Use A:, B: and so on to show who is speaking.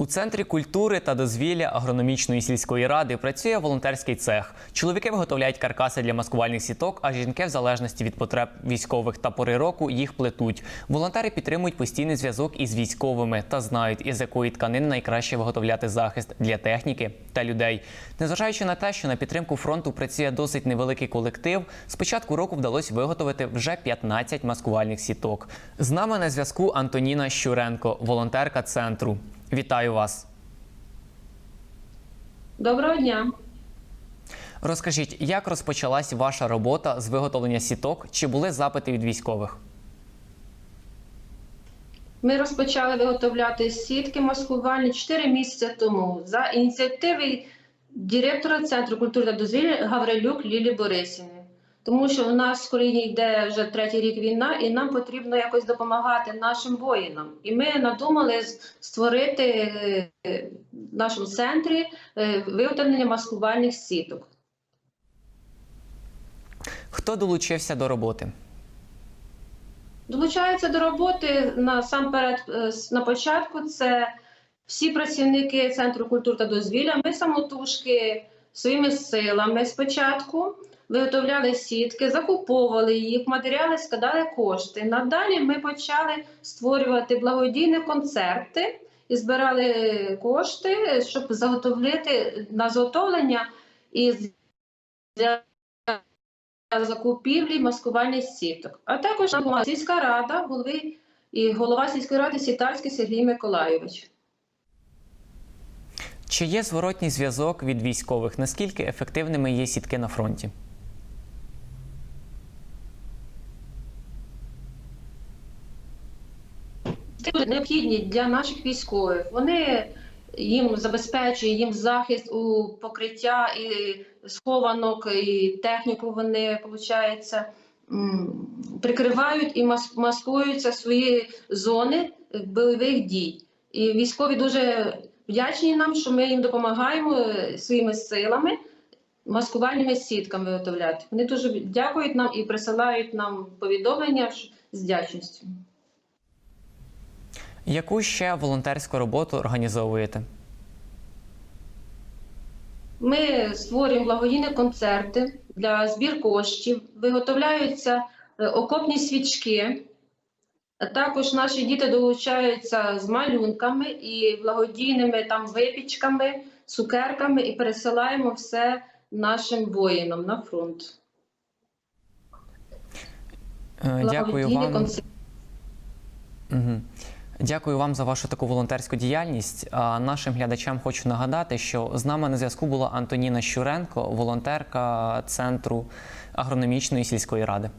A: У центрі культури та дозвілля агрономічної сільської ради працює волонтерський цех. Чоловіки виготовляють каркаси для маскувальних сіток, а жінки, в залежності від потреб військових та пори року, їх плетуть. Волонтери підтримують постійний зв'язок із військовими та знають, із якої тканини найкраще виготовляти захист для техніки та людей. Незважаючи на те, що на підтримку фронту працює досить невеликий колектив, з початку року вдалося виготовити вже 15 маскувальних сіток. З нами на зв'язку Антоніна Щуренко, волонтерка центру. Вітаю вас.
B: Доброго дня.
A: Розкажіть, як розпочалась ваша робота з виготовлення сіток? Чи були запити від військових?
B: Ми розпочали виготовляти сітки маскувальні 4 місяці тому за ініціативи директора Центру культури та дозвілля Гаврилюк Лілі Борисівни. Тому що в нас в країні йде вже третій рік війна, і нам потрібно якось допомагати нашим воїнам. І ми надумали створити е, в нашому центрі е, виготовлення маскувальних сіток.
A: Хто долучився до роботи?
B: Долучаються до роботи насамперед е, на початку. Це всі працівники Центру культури та дозвілля. Ми самотужки своїми силами спочатку виготовляли сітки, закуповували їх, матеріали складали кошти. Надалі ми почали створювати благодійні концерти і збирали кошти, щоб заготовити на заготовлення і для закупівлі маскувальних сіток. А також сільська рада, голови і голова сільської ради Сітальський Сергій Миколайович.
A: Чи є зворотній зв'язок від військових? Наскільки ефективними є сітки на фронті?
B: Це необхідні для наших військових. Вони їм забезпечують їм захист у покриття і схованок, і техніку вони, виходить, прикривають і маскуються свої зони бойових дій. І військові дуже вдячні нам, що ми їм допомагаємо своїми силами маскувальними сітками виготовляти. Вони дуже дякують нам і присилають нам повідомлення з вдячністю.
A: Яку ще волонтерську роботу організовуєте?
B: Ми створюємо благодійні концерти для збір коштів, виготовляються е, окопні свічки. Також наші діти долучаються з малюнками і благодійними там випічками, цукерками і пересилаємо все нашим воїнам на фронт.
A: Е, Дякую вам.
B: концерти.
A: Угу. Дякую вам за вашу таку волонтерську діяльність. А нашим глядачам хочу нагадати, що з нами на зв'язку була Антоніна Щуренко, волонтерка центру агрономічної сільської ради.